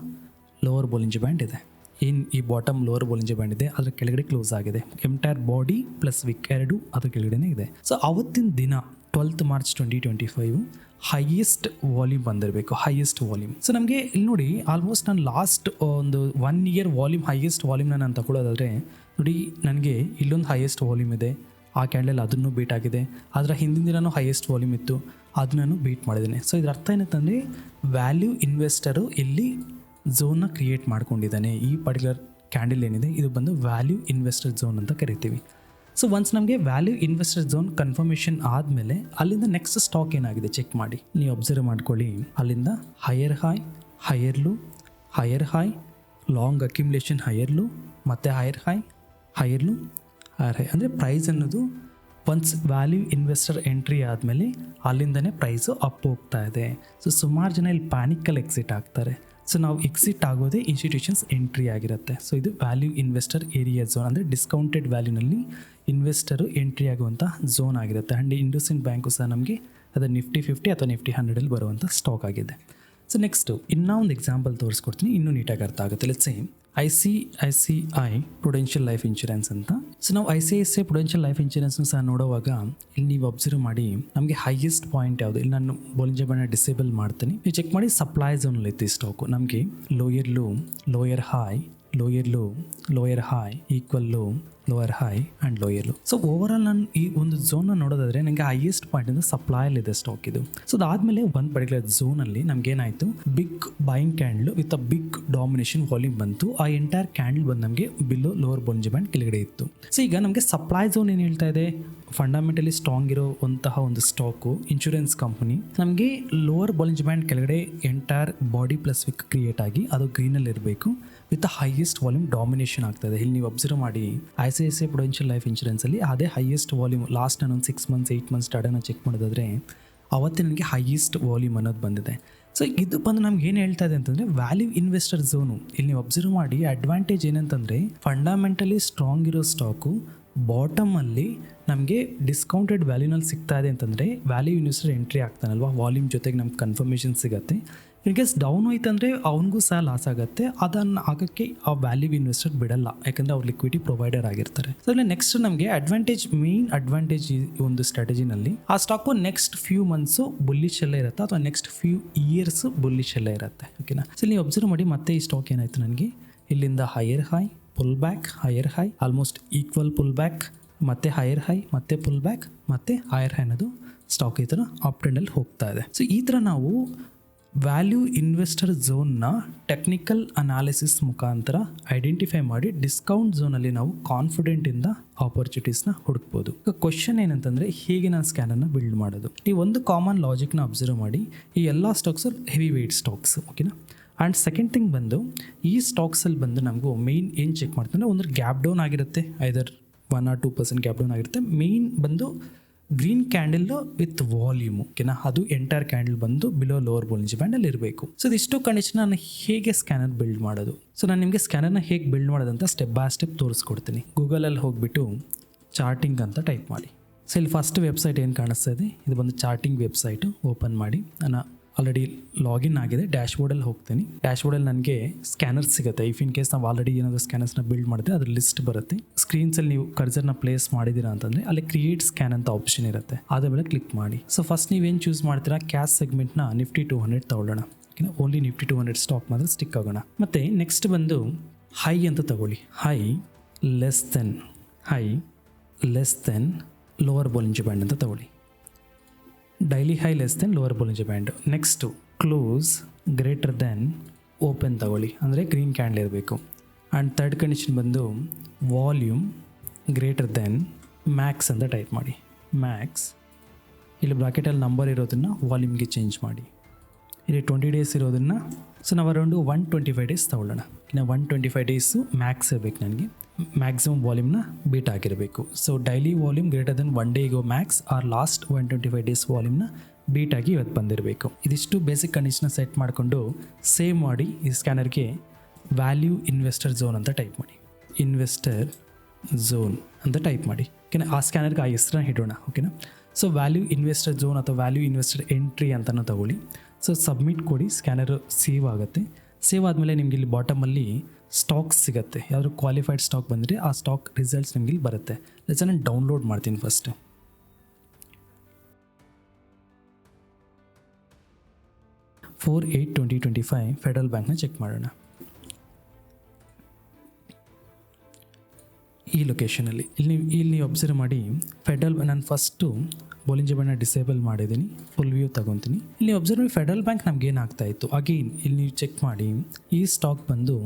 lower Bollinger band ಇದೆ. ಇನ್ ಈ ಬಾಟಮ್ ಲೋವರ್ ಬೋಲಿಂಜೆ ಬ್ಯಾಂಡ್ ಇದೆ. ಅದರ ಕೆಳಗಡೆ ಕ್ಲೋಸ್ ಆಗಿದೆ. ಎಂಟೈರ್ ಬಾಡಿ ಪ್ಲಸ್ ವಿಕ್ ಎರಡು ಅದರ ಕೆಳಗಡೆನೇ ಇದೆ. ಸೊ ಅವತ್ತಿನ ದಿನ twelfth March twenty twenty five highest volume ಬಂದಿರಬೇಕು. ಹೈಯೆಸ್ಟ್ ವಾಲ್ಯೂಮ್ ಸೊ ನಮಗೆ ಇಲ್ಲಿ ನೋಡಿ ಆಲ್ಮೋಸ್ಟ್ ನಾನು ಲಾಸ್ಟ್ ಒಂದು ಒನ್ ಇಯರ್ ವಾಲ್ಯೂಮ್ ಹೈಯೆಸ್ಟ್ ವಾಲ್ಯೂಮ್ನ ನಾನು ತಗೊಳ್ಳೋದಾದರೆ ನೋಡಿ, ನನಗೆ ಇಲ್ಲೊಂದು ಹೈಯೆಸ್ಟ್ ವಾಲ್ಯೂಮ್ ಇದೆ. ಆ ಕ್ಯಾಂಡಲ್ ಅದನ್ನು ಬೀಟ್ ಆಗಿದೆ. ಅದರ ಹಿಂದಿನ ದಿನನೂ ಹೈಯೆಸ್ಟ್ ವಾಲ್ಯೂಮ್ ಇತ್ತು. ಅದನ್ನು ಬೀಟ್ ಮಾಡಿದ್ದೇನೆ. ಸೊ ಇದರ ಅರ್ಥ ಏನಂತಂದರೆ ವ್ಯಾಲ್ಯೂ ಇನ್ವೆಸ್ಟರು ಇಲ್ಲಿ ಝೋನ್ನ ಕ್ರಿಯೇಟ್ ಮಾಡ್ಕೊಂಡಿದ್ದಾನೆ. ಈ ಪರ್ಟಿಕ್ಯುಲರ್ ಕ್ಯಾಂಡಲ್ ಏನಿದೆ, ಇದು ಬಂದು ವ್ಯಾಲ್ಯೂ ಇನ್ವೆಸ್ಟರ್ ಝೋನ್ ಅಂತ ಕರಿತೀವಿ. ಸೊ ಒನ್ಸ್ ನಮಗೆ ವ್ಯಾಲ್ಯೂ ಇನ್ವೆಸ್ಟರ್ ಝೋನ್ ಕನ್ಫರ್ಮೇಷನ್ ಆದಮೇಲೆ, ಅಲ್ಲಿಂದ ನೆಕ್ಸ್ಟ್ ಸ್ಟಾಕ್ ಏನಾಗಿದೆ ಚೆಕ್ ಮಾಡಿ. ನೀವು ಅಬ್ಸರ್ವ್ ಮಾಡ್ಕೊಳ್ಳಿ. ಅಲ್ಲಿಂದ higher high higher low higher high long accumulation higher low ಮತ್ತು higher high higher or high ಅಂದರೆ ಪ್ರೈಸ್ ಅನ್ನೋದು ಒನ್ಸ್ ವ್ಯಾಲ್ಯೂ ಇನ್ವೆಸ್ಟರ್ ಎಂಟ್ರಿ ಆದಮೇಲೆ ಅಲ್ಲಿಂದನೇ ಪ್ರೈಸು ಅಪ್ ಹೋಗ್ತಾ ಇದೆ. ಸೊ ಸುಮಾರು ಜನ ಇಲ್ಲಿ ಪ್ಯಾನಿಕಲ್ಲಿ ಎಕ್ಸಿಟ್ ಆಗ್ತಾರೆ. ಸೊ ನಾವು ಎಕ್ಸಿಟ್ ಆಗೋದೇ ಇನ್ಸ್ಟಿಟ್ಯೂಷನ್ಸ್ ಎಂಟ್ರಿ ಆಗಿರುತ್ತೆ. ಸೊ ಇದು ವ್ಯಾಲ್ಯೂ ಇನ್ವೆಸ್ಟರ್ ಏರಿಯಾ ಝೋನ್ ಅಂದರೆ ಡಿಸ್ಕೌಂಟೆಡ್ ವ್ಯಾಲ್ಯೂನಲ್ಲಿ ಇನ್ವೆಸ್ಟರು ಎಂಟ್ರಿ ಆಗುವಂಥ ಝೋನ್ ಆಗಿರುತ್ತೆ. ಆ್ಯಂಡ್ ಇಂಡೋಸಿನ್ ಬ್ಯಾಂಕು ಸಹ ನಮಗೆ ಅದು ನಿಫ್ಟಿ ಫಿಫ್ಟಿ ಅಥವಾ ನಿಫ್ಟಿ ಹಂಡ್ರೆಡಲ್ಲಿ ಬರುವಂಥ ಸ್ಟಾಕ್ ಆಗಿದೆ. ಸೊ ನೆಕ್ಸ್ಟು ಇನ್ನೂ ಒಂದು ಎಕ್ಸಾಂಪಲ್ ತೋರಿಸ್ಕೊಡ್ತೀನಿ. ಇನ್ನೂ ನೀಟಾಗಿ ಅರ್ಥ ಆಗುತ್ತೆ. Same I C I C I Prudential life insurance ಅಂತ. ಸೊ ನಾವು I C I C I Prudential life insurance ಸಹ ನೋಡುವಾಗ ಇಲ್ಲಿ ನೀವು ಅಬ್ಸರ್ವ್ ಮಾಡಿ, ನಮಗೆ ಹೈಯೆಸ್ಟ್ ಪಾಯಿಂಟ್ ಯಾವುದು? ಇಲ್ಲಿ ನಾನು ಬೋಲಿಂಜ ಬಣ್ಣ ಡಿಸೇಬಲ್ ಮಾಡ್ತೀನಿ. ನೀವು ಚೆಕ್ ಮಾಡಿ ಸಪ್ಲೈ ಝೋನಲ್ಲಿ ಐತಿ ಸ್ಟಾಕು ನಮಗೆ lower low lower high lower low, lower high, equal low, lower high and lower low. So over all ನಾನು ಈ ಒಂದು ಝೋನ್ನ ನೋಡೋದಾದ್ರೆ ನನಗೆ ಹೈಯೆಸ್ಟ್ ಪಾಯಿಂಟಿಂದ ಇದೆ ಸ್ಟಾಕ್ ಇದು. ಸೊ ಅದಾದಮೇಲೆ ಒಂದು ಪರ್ಟಿಕ್ಯುಲರ್ ಝೋನಲ್ಲಿ ನಮ್ಗೆ ಏನಾಯಿತು big buying candle with a big domination volume ಬಂತು. ಆ ಎಂಟೈರ್ ಕ್ಯಾಂಡಲ್ ಬಂದು ನಮಗೆ ಬಿಲೋ ಲೋವರ್ ಬೊಂಜಿ ಬ್ಯಾಂಡ್ ಕೆಳಗಡೆ ಇತ್ತು. ಸೊ ಈಗ ನಮಗೆ ಸಪ್ಲೈ ಝೋನ್ ಏನು ಹೇಳ್ತಾ ಇದೆ? ಫಂಡಮೆಂಟಲಿ ಸ್ಟ್ರಾಂಗ್ ಇರೋವಂತಹ ಒಂದು ಸ್ಟಾಕು ಇನ್ಶೂರೆನ್ಸ್ ಕಂಪನಿ ನಮಗೆ ಲೋವರ್ ಬೊಲಿಂಜ್ ಬ್ಯಾಂಡ್ ಕೆಳಗಡೆ entire body plus wick create ಆಗಿ ಅದು ಗ್ರೀನಲ್ಲಿ ಇರಬೇಕು ವಿತ್ ಹೈಯೆಸ್ಟ್ ವಾಲ್ಯೂಮ್ ಡಾಮಿನೇಷನ್ ಆಗ್ತದೆ. ಇಲ್ಲಿ ನೀವು ಅಬ್ಸರ್ವ್ ಮಾಡಿ I C I C Prudential Life ಇನ್ಶೂರೆನ್ಸಲ್ಲಿ ಅದೇ ಹೈಯೆಸ್ಟ್ ವಾಲ್ಯೂಮ್ ಲಾಸ್ಟ್ ನಾನು ಒಂದು ಸಿಕ್ಸ್ ಮಂತ್ಸ್ ಏಯ್ಟ್ ಮಂತ್ಸ್ ಸ್ಟಾರ್ಟನ್ನು ಚೆಕ್ ಮಾಡಿದ್ರೆ ಅವತ್ತೇ ನನಗೆ ಹೈಯೆಸ್ಟ್ ವಾಲ್ಯೂಮ್ ಅನ್ನೋದು ಬಂದಿದೆ. ಸೊ ಇದು ಬಂದು ನಮ್ಗೆ ಏನು ಹೇಳ್ತಾ ಇದೆ ಅಂತಂದರೆ ವ್ಯಾಲ್ಯೂ ಇನ್ವೆಸ್ಟರ್ ಝೋನು ಇಲ್ಲಿ ನೀವು ಅಬ್ಸರ್ವ್ ಮಾಡಿ ಅಡ್ವಾಂಟೇಜ್ ಏನಂತಂದರೆ ಫಂಡಮೆಂಟಲಿ ಸ್ಟ್ರಾಂಗ್ ಇರೋ ಸ್ಟಾಕು ಬಾಟಮಲ್ಲಿ ನಮಗೆ ಡಿಸ್ಕೌಂಟೆಡ್ ವ್ಯಾಲ್ಯೂನಲ್ಲಿ ಸಿಗ್ತಾ ಇದೆ ಅಂತಂದರೆ ವ್ಯಾಲ್ಯೂ ಇನ್ವೆಸ್ಟರ್ ಎಂಟ್ರಿ ಆಗ್ತಾನಲ್ವಾ? ವಾಲ್ಯೂಮ್ ಜೊತೆಗೆ ನಮ್ಗೆ ಕನ್ಫರ್ಮೇಷನ್ ಸಿಗುತ್ತೆ. ಇನ್ ಕೇಸ್ ಡೌನ್ ಹೋಯ್ತಂದರೆ ಅವನಿಗೂ ಸಹ ಲಾಸ್ ಆಗುತ್ತೆ. ಅದನ್ನು ಆಗೋಕ್ಕೆ ಆ ವ್ಯಾಲ್ಯೂ ಇನ್ವೆಸ್ಟರ್ ಬಿಡಲ್ಲ. ಯಾಕಂದರೆ ಅವ್ರು ಲಿಕ್ವಿಡಿ ಪ್ರೊವೈಡರ್ ಆಗಿರ್ತಾರೆ. ಸೊ ಇಲ್ಲಿ ನೆಕ್ಸ್ಟ್ ನಮಗೆ ಅಡ್ವಾಂಟೇಜ್ ಮೇನ್ ಅಡ್ವಾಂಟೇಜ್ ಒಂದು ಸ್ಟ್ರಾಟಜಿನಲ್ಲಿ ಆ stock next few months bullish ಎಲ್ಲ ಇರುತ್ತೆ ಅಥವಾ ನೆಕ್ಸ್ಟ್ ಫ್ಯೂ ಇಯರ್ಸ್ ಬುಲ್ಲಿಶ್ ಎಲ್ಲ ಇರುತ್ತೆ. ಓಕೆನಾ ಸೊ ನೀವು ಅಬ್ಸರ್ವ್ ಮಾಡಿ ಮತ್ತೆ ಈ ಸ್ಟಾಕ್ ಏನಾಯ್ತು ನನಗೆ? ಇಲ್ಲಿಂದ higher high pull back higher high almost equal pull back ಮತ್ತೆ ಹೈಯರ್ ಹೈ ಮತ್ತೆ ಪುಲ್ ಬ್ಯಾಕ್ ಮತ್ತೆ ಹೈಯರ್ ಹೈ ಅನ್ನೋದು ಸ್ಟಾಕ್ ಈ ಥರ ಅಪ್ ಟ್ರೆಂಡಲ್ಲಿ ಹೋಗ್ತಾ ಇದೆ. ಸೊ ಈ ಥರ ನಾವು ವ್ಯಾಲ್ಯೂ ಇನ್ವೆಸ್ಟರ್ ಝೋನ್ನ ಟೆಕ್ನಿಕಲ್ ಅನಾಲಿಸಿಸ್ ಮುಖಾಂತರ ಐಡೆಂಟಿಫೈ ಮಾಡಿ ಡಿಸ್ಕೌಂಟ್ ಝೋನಲ್ಲಿ ನಾವು ಕಾನ್ಫಿಡೆಂಟಿಂದ ಆಪರ್ಚುನಿಟೀಸ್ನ ಹುಡುಕ್ಬೋದು. ಈಗ ಕ್ವಶನ್ ಏನಂತಂದರೆ ಹೇಗೆ ನಾನು ಸ್ಕ್ಯಾನನ್ನು ಬಿಲ್ಡ್ ಮಾಡೋದು? ಈ ಒಂದು ಕಾಮನ್ ಲಾಜಿಕ್ನ ಅಬ್ಸರ್ವ್ ಮಾಡಿ, ಈ ಎಲ್ಲ ಸ್ಟಾಕ್ಸು ಹೆವಿ ವೆಯ್ಟ್ ಸ್ಟಾಕ್ಸ್ ಓಕೆನಾ ಆ್ಯಂಡ್ ಸೆಕೆಂಡ್ ಥಿಂಗ್ ಬಂದು, ಈ ಸ್ಟಾಕ್ಸಲ್ಲಿ ಬಂದು ನಮಗೂ ಮೇಯ್ನ್ ಏನು ಚೆಕ್ ಮಾಡ್ತಂದ್ರೆ ಒಂದು ಗ್ಯಾಪ್ ಡೌನ್ ಆಗಿರುತ್ತೆ. Either one or two percent gap down ಆಗಿರುತ್ತೆ. ಮೇಯ್ನ್ ಬಂದು ಗ್ರೀನ್ ಕ್ಯಾಂಡಲ್ ವಿತ್ ವಾಲ್ಯೂಮ್. ಓಕೆನಾ? ಅದು ಎಂಟೈರ್ ಕ್ಯಾಂಡಲ್ ಬಂದು ಬಿಲೋ ಲೋವರ್ ಬೋಲಿಂಜ್ ಬ್ಯಾಂಡಲ್ಲಿ ಇರಬೇಕು. ಸೊ ಇದಿಷ್ಟು ಕಂಡೀಷನ್ ನಾನು ಹೇಗೆ ಸ್ಕ್ಯಾನರ್ ಬಿಲ್ಡ್ ಮಾಡೋದು? ಸೊ ನಾನು ನಿಮಗೆ ಸ್ಕ್ಯಾನರ್ನ ಹೇಗೆ ಬಿಲ್ಡ್ ಮಾಡೋದಂತ ಸ್ಟೆಪ್ ಬೈ ಸ್ಟೆಪ್ ತೋರಿಸ್ಕೊಡ್ತೀನಿ. ಗೂಗಲಲ್ಲಿ ಹೋಗಿಬಿಟ್ಟು ಚಾರ್ಟಿಂಗ್ ಅಂತ ಟೈಪ್ ಮಾಡಿ. ಸೊ ಇಲ್ಲಿ ಫಸ್ಟ್ ವೆಬ್ಸೈಟ್ ಏನು ಕಾಣಿಸ್ತಾ ಇದೆ? ಇದು ಬಂದು ಚಾರ್ಟಿಂಗ್ ವೆಬ್ಸೈಟು ಓಪನ್ ಮಾಡಿ. ನಾನು ಆಲ್ರೆಡಿ ಲಾಗಿನ್ ಆಗಿದೆ. ಡ್ಯಾಶ್ ಬೋರ್ಡಲ್ಲಿ ಹೋಗ್ತೀನಿ. ಡ್ಯಾಶ್ ಬೋರ್ಡಲ್ಲಿ ನನಗೆ ಸ್ಕ್ಯಾನರ್ಸ್ ಸಿಗುತ್ತೆ. ಇಫ್ ಇನ್ ಕೇಸ್ ನಾವು ಆಲ್ರೆಡಿ ಏನಾದರೂ ಸ್ಕ್ಯಾನರ್ಸ್ನ ಬಿಲ್ಡ್ ಮಾಡಿದ್ರೆ ಅದ್ರ ಲಿಸ್ಟ್ ಬರುತ್ತೆ. ಸ್ಕ್ರೀನ್ಸಲ್ಲಿ ನೀವು ಕರ್ಜರ್ನ ಪ್ಲೇಸ್ ಮಾಡಿದ್ದೀರಾ ಅಂತಂದರೆ ಅಲ್ಲಿ ಕ್ರಿಯೇಟ್ ಸ್ಕ್ಯಾನ್ ಅಂತ ಆಪ್ಷನ್ ಇರುತ್ತೆ. ಅದ ಮೇಲೆ ಕ್ಲಿಕ್ ಮಾಡಿ. ಸೊ ಫಸ್ಟ್ ನೀವೇನು ಚೂಸ್ ಮಾಡ್ತೀರಾ? ಕ್ಯಾಶ್ ಸೆಗ್ಮೆಂಟ್ನ ನಿಫ್ಟಿ ಟು ಹಂಡ್ರೆಡ್ ತಗೊಳ್ಳೋಣ. Only Nifty two hundred stock ಮಾತ್ರ ಸ್ಟಿಕ್ ಆಗೋಣ. ಮತ್ತು ನೆಕ್ಸ್ಟ್ ಬಂದು ಹೈ ಅಂತ ತಗೊಳ್ಳಿ. High less than high less than lower Bollinger band ಅಂತ ತಗೊಳ್ಳಿ. Daily high less than lower Bollinger band next close greater than open ತಗೊಳ್ಳಿ ಅಂದರೆ ಗ್ರೀನ್ ಕ್ಯಾಂಡಲ್ ಇರಬೇಕು. ಆ್ಯಂಡ್ ಥರ್ಡ್ ಕಂಡೀಷನ್ ಬಂದು ವಾಲ್ಯೂಮ್ ಗ್ರೇಟರ್ ದೆನ್ ಮ್ಯಾಕ್ಸ್ ಅಂತ type ಮಾಡಿ. Max ಇಲ್ಲಿ ಬ್ರಾಕೆಟಲ್ಲಿ number ಇರೋದನ್ನು ವಾಲ್ಯೂಮ್ಗೆ ಚೇಂಜ್ ಮಾಡಿ. ಇಲ್ಲಿ ಟ್ವೆಂಟಿ ಡೇಸ್ ಇರೋದನ್ನು ಸೊ ನಾವು around one twenty five days ತಗೊಳ್ಳೋಣ. ಇನ್ನು one twenty five days max ಇರಬೇಕು ನನಗೆ. ಮ್ಯಾಕ್ಸಿಮಮ್ ವಾಲ್ಯೂಮ್ನ ಬೀಟ್ ಆಗಿರಬೇಕು so daily volume greater than one day ago max or last one twenty five days ವಾಲ್ಯೂಮ್ನ beat ಆಗಿ ಇವತ್ತು ಬಂದಿರಬೇಕು. ಇದಿಷ್ಟು ಬೇಸಿಕ್ ಕಂಡೀಷನ್ನ ಸೆಟ್ ಮಾಡಿಕೊಂಡು ಸೇವ್ ಮಾಡಿ ಈ ಸ್ಕ್ಯಾನರ್ಗೆ ವ್ಯಾಲ್ಯೂ ಇನ್ವೆಸ್ಟರ್ ಝೋನ್ ಅಂತ ಟೈಪ್ ಮಾಡಿ. ಇನ್ವೆಸ್ಟರ್ ಝೋನ್ ಅಂತ ಟೈಪ್ ಮಾಡಿ. ಓಕೆನಾ ಆ ಸ್ಕ್ಯಾನರ್ಗೆ ಆ ಹೆಸರನ್ನ ಇಡೋಣ. ಓಕೆನಾ ಸೊ ವ್ಯಾಲ್ಯೂ ಇನ್ವೆಸ್ಟರ್ ಝೋನ್ ಅಥವಾ ವ್ಯಾಲ್ಯೂ ಇನ್ವೆಸ್ಟರ್ ಎಂಟ್ರಿ ಅಂತಲೂ ತಗೊಳ್ಳಿ. ಸೊ ಸಬ್ಮಿಟ್ ಕೊಡಿ. ಸ್ಕ್ಯಾನರ್ ಸೇವ್ ಆಗುತ್ತೆ. ಸೇವ್ ಆದಮೇಲೆ ನಿಮಗೆ ಇಲ್ಲಿ ಬಾಟಮಲ್ಲಿ ಸ್ಟಾಕ್ಸ್ ಸಿಗುತ್ತೆ. ಯಾವುದು ಕ್ವಾಲಿಫೈಡ್ ಸ್ಟಾಕ್ ಬಂದರೆ ಆ ಸ್ಟಾಕ್ ರಿಸಲ್ಟ್ಸ್ ನಿಮಗೆ ಇಲ್ಲಿ ಬರುತ್ತೆ. ಲೆಟ್ಸ್ ನಾನು ಡೌನ್ಲೋಡ್ ಮಾಡ್ತೀನಿ first four eight twenty twenty five Federal ಬ್ಯಾಂಕ್ನ ಚೆಕ್ ಮಾಡೋಣ. ಈ ಲೊಕೇಶನಲ್ಲಿ ಇಲ್ಲಿ ನೀವು ಇಲ್ಲಿ ನೀವು ಅಬ್ಸರ್ವ್ ಮಾಡಿ. ಫೆಡರಲ್ ನಾನು ಫಸ್ಟು ಬೋಲಿಂಜ ಬಣ್ಣ ಡಿಸೇಬಲ್ ಮಾಡಿದ್ದೀನಿ. ಫುಲ್ ವ್ಯೂ ತಗೊತೀನಿ. ಇಲ್ಲಿ ಅಬ್ಸರ್ವ್ ಫೆಡರಲ್ ಬ್ಯಾಂಕ್ ನಮ್ಗೆ ಏನಾಗ್ತಾ ಇತ್ತು? ಅಗೇನ್ ಇಲ್ಲಿ ನೀವು ಚೆಕ್ ಮಾಡಿ. ಈ ಸ್ಟಾಕ್ ಬಂದು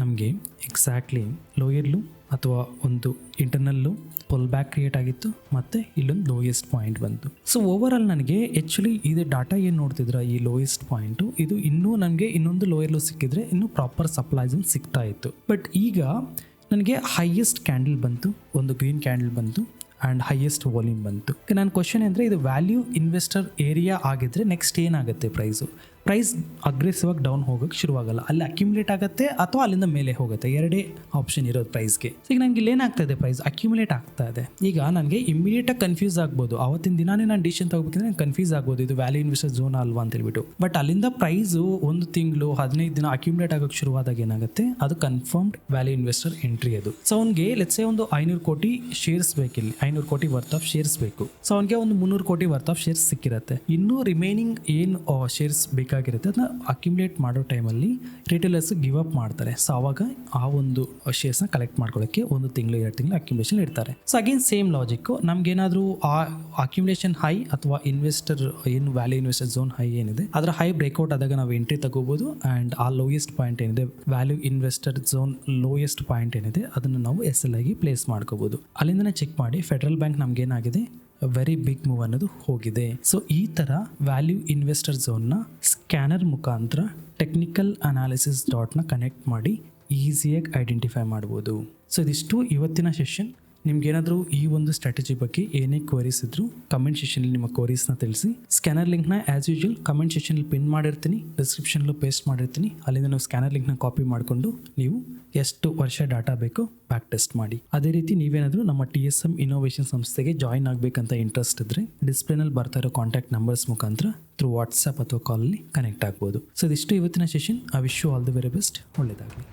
ನಮಗೆ ಎಕ್ಸಾಕ್ಟ್ಲಿ ಲೋಯರ್ಲು ಅಥವಾ ಒಂದು ಇಂಟರ್ನಲ್ಲು ಪುಲ್ ಬ್ಯಾಕ್ ಕ್ರಿಯೇಟ್ ಆಗಿತ್ತು ಮತ್ತು ಇಲ್ಲೊಂದು ಲೋಯೆಸ್ಟ್ ಪಾಯಿಂಟ್ ಬಂತು. ಸೊ ಓವರ್ ನನಗೆ ಆ್ಯಕ್ಚುಲಿ ಇದು ಡಾಟಾ ಏನು ನೋಡ್ತಿದ್ರ, ಈ ಲೋಯೆಸ್ಟ್ ಪಾಯಿಂಟು ಇದು ಇನ್ನೂ ನನಗೆ ಇನ್ನೊಂದು ಲೋಯರ್ಲು ಸಿಕ್ಕಿದ್ರೆ ಇನ್ನೂ ಪ್ರಾಪರ್ ಸಪ್ಲೈಸ್ ಸಿಗ್ತಾ ಇತ್ತು. ಬಟ್ ಈಗ ನನಗೆ ಹೈಯೆಸ್ಟ್ ಕ್ಯಾಂಡಲ್ ಬಂತು, ಒಂದು ಗ್ರೀನ್ ಕ್ಯಾಂಡಲ್ ಬಂತು ಆ್ಯಂಡ್ ಹೈಯೆಸ್ಟ್ ವಾಲ್ಯೂಮ್ ಬಂತು. ನನ್ನ ಕ್ವಶನ್ ಅಂದರೆ ಇದು ವ್ಯಾಲ್ಯೂ ಇನ್ವೆಸ್ಟರ್ ಏರಿಯಾ ಆಗಿದ್ರೆ ನೆಕ್ಸ್ಟ್ ಏನಾಗುತ್ತೆ ಪ್ರೈಸು ಪ್ರೈಸ್ ಅಗ್ರೆಸಿವ್ ಆಗಿ ಡೌನ್ ಹೋಗಕ್ಕೆ ಶುರುವಾಗಲ್ಲ. ಅಲ್ಲಿ ಅಕ್ಯುಮುಲೇಟ್ ಆಗುತ್ತೆ ಅಥವಾ ಅಲ್ಲಿಂದ ಮೇಲೆ ಹೋಗುತ್ತೆ. ಎರಡೇ ಆಪ್ಷನ್ ಇರೋದು ಪ್ರೈಸ್ಗೆ ಈಗ ನನಗೆ ಇಲ್ಲಿ ಏನಾಗ್ತಾ ಇದೆ ಪ್ರೈಸ್ ಅಕ್ಯುಮುಲೇಟ್ ಆಗ್ತಾ ಇದೆ. ಈಗ ನನಗೆ ಇಮಿಡಿಯೇಟಾಗಿ ಕನ್ಫ್ಯೂಸ್ ಆಗ್ಬೋದು. ಅವತ್ತಿನ ದಿನಾನೇ ನಾನು ಡಿಸಿಷನ್ ತಗೋಬೇಕಂದ್ರೆ ನಂಗೆ ಕನ್ಫ್ಯೂಸ್ ಆಗ್ಬೋದು. ಇದು ವ್ಯಾಲ್ಯೂ ಇನ್ವೆಸ್ಟರ್ ಝೋನ್ ಅಲ್ವಾ ಅಂತ ಹೇಳ್ಬಿಟ್ಟು ಬಟ್ ಅಲ್ಲಿಂದ ಪ್ರೈಸು ಒಂದು ತಿಂಗಳು, ಹದಿನೈದು ದಿನ ಅಕ್ಯುಮುಲೇಟ್ ಆಗೋಕ್ಕೆ ಶುರುವಾದಾಗ ಏನಾಗುತ್ತೆ? ಅದು ಕನ್ಫರ್ಮ್ಡ್ ವ್ಯಾಲ್ಯೂ ಇನ್ವೆಸ್ಟರ್ ಎಂಟ್ರಿ ಅದು. ಸೊ ಅವ್ನಿಗೆ ಲೆಟ್ಸೆ ಒಂದು ಐನೂರು ಕೋಟಿ ಶೇರ್ಸ್ ಬೇಕಿಲ್ಲಿ. ಐನೂರು ಕೋಟಿ ವರ್ತ್ ಆಫ್ ಶೇರ್ಸ್ ಬೇಕು. ಸೊ ಅವನಿಗೆ ಒಂದು ಮುನ್ನೂರು ಕೋಟಿ ವರ್ತ್ ಆಫ್ ಶೇರ್ಸ್ ಸಿಕ್ಕಿರುತ್ತೆ. ಇನ್ನೂ ರಿಮೈನಿಂಗ್ ಏನು ಶೇರ್ಸ್ ಬೇಕಾಗಿರುತ್ತೆ. ಅದನ್ನ ಅಕ್ಯುಮುಲೇಟ್ ಮಾಡೋ ಟೈಮಲ್ಲಿ ರಿಟೇಲರ್ಸ್ ಗಿವ್ ಅಪ್ ಮಾಡ್ತಾರೆ. ಸೊ ಅವಾಗ ಆ ಒಂದು ಶೇರ್ಸ್ನ ಕಲೆಕ್ಟ್ ಮಾಡ್ಕೊಳ್ಳೋಕ್ಕೆ ಒಂದು ತಿಂಗಳು, ಎರಡು ತಿಂಗಳು ಅಕ್ಯುಮುಲೇಷನ್ ಇಡ್ತಾರೆ. ಸೊ ಅಗೇನ್ ಸೇಮ್ ಲಾಜಿಕ್ಕು ನಮ್ಗೇನಾದರೂ ಆ ಅಕ್ಯುಮುಲೇಷನ್ ಹೈ ಅಥವಾ ಇನ್ವೆಸ್ಟರ್ ಏನು ವ್ಯಾಲ್ಯೂ ಇನ್ವೆಸ್ಟರ್ ಝೋನ್ ಹೈ ಏನಿದೆ, ಅದರ ಹೈ ಬ್ರೇಕ್ಔಟ್ ಆದಾಗ ನಾವು ಎಂಟ್ರಿ ತಗೋಬಹುದು ಆ್ಯಂಡ್ ಆ ಲೋಯೆಸ್ಟ್ ಪಾಯಿಂಟ್ ಏನಿದೆ value investor zone lowest point ಏನಿದೆ, ಅದನ್ನು ನಾವು ಎಸ್ ಎಲ್ ಆಗಿ ಪ್ಲೇಸ್ ಮಾಡ್ಕೋಬಹುದು ಅಲ್ಲಿಂದನೇ ಚೆಕ್ ಮಾಡಿ ಫೆಡರಲ್ ಬ್ಯಾಂಕ್ ನಮ್ಗೇನಾಗಿದೆ? ವೆರಿ ಬಿಗ್ ಮೂವ್ ಅನ್ನೋದು ಹೋಗಿದೆ. ಸೊ ಈ ಥರ ವ್ಯಾಲ್ಯೂ ಇನ್ವೆಸ್ಟರ್ ಝೋನ್ನ ಸ್ಕ್ಯಾನರ್ ಮುಖಾಂತರ ಟೆಕ್ನಿಕಲ್ ಅನಾಲಿಸಿಸ್ ಡಾಟ್ನ ಕನೆಕ್ಟ್ ಮಾಡಿ ಈಸಿಯಾಗಿ ಐಡೆಂಟಿಫೈ ಮಾಡ್ಬೋದು. ಸೊ ಇದಿಷ್ಟು ಇವತ್ತಿನ ಸೆಷನ್ ನಿಮ್ಗೇನಾದರೂ ಈ ಒಂದು ಸ್ಟ್ರಾಟಜಿ ಬಗ್ಗೆ ಏನೇ ಕ್ವರೀಸ್ ಇದ್ದರೂ ಕಮೆಂಟ್ ಸೆಷನಲ್ಲಿ ನಿಮ್ಮ ಕ್ವರೀಸ್ನ ತಿಳಿಸಿ. ಸ್ಕ್ಯಾನರ್ ಲಿಂಕ್ನ ಆ್ಯಸ್ ಯೂಶುವಲ್ ಕಮೆಂಟ್ ಸೆಷನಲ್ಲಿ ಪಿನ್ ಮಾಡಿರ್ತೀನಿ ಡಿಸ್ಕ್ರಿಪ್ಷನಲ್ಲೂ ಪೇಸ್ಟ್ ಮಾಡಿರ್ತೀನಿ. ಅಲ್ಲಿಂದ ನಾವು ಸ್ಕ್ಯಾನರ್ ಲಿಂಕ್ನ ಕಾಪಿ ಮಾಡಿಕೊಂಡು ನೀವು ಎಷ್ಟು ವರ್ಷ ಡಾಟಾ ಬೇಕೋ ಬ್ಯಾಕ್ ಟೆಸ್ಟ್ ಮಾಡಿ. ಅದೇ ರೀತಿ ನೀವೇನಾದರೂ ನಮ್ಮ ಟಿ ಎಸ್ ಎಂ ಇನೋವೇಷನ್ ಸಂಸ್ಥೆಗೆ ಜಾಯಿನ್ ಆಗಬೇಕಂತ ಇಂಟ್ರೆಸ್ಟ್ ಇದ್ದರೆ ಡಿಸ್ಪ್ಲೇನಲ್ಲಿ ಬರ್ತಾ ಇರೋ ಕಾಂಟ್ಯಾಕ್ಟ್ ನಂಬರ್ಸ್ ಮುಖಾಂತರ ಥ್ರೂ ವಾಟ್ಸಪ್ ಅಥವಾ ಕಾಲಲ್ಲಿ ಕನೆಕ್ಟ್ ಆಗ್ಬೋದು. ಸೊ ಇದಿಷ್ಟು ಇವತ್ತಿನ session I wish all the very best ಒಳ್ಳೆಯದಾಗಲಿ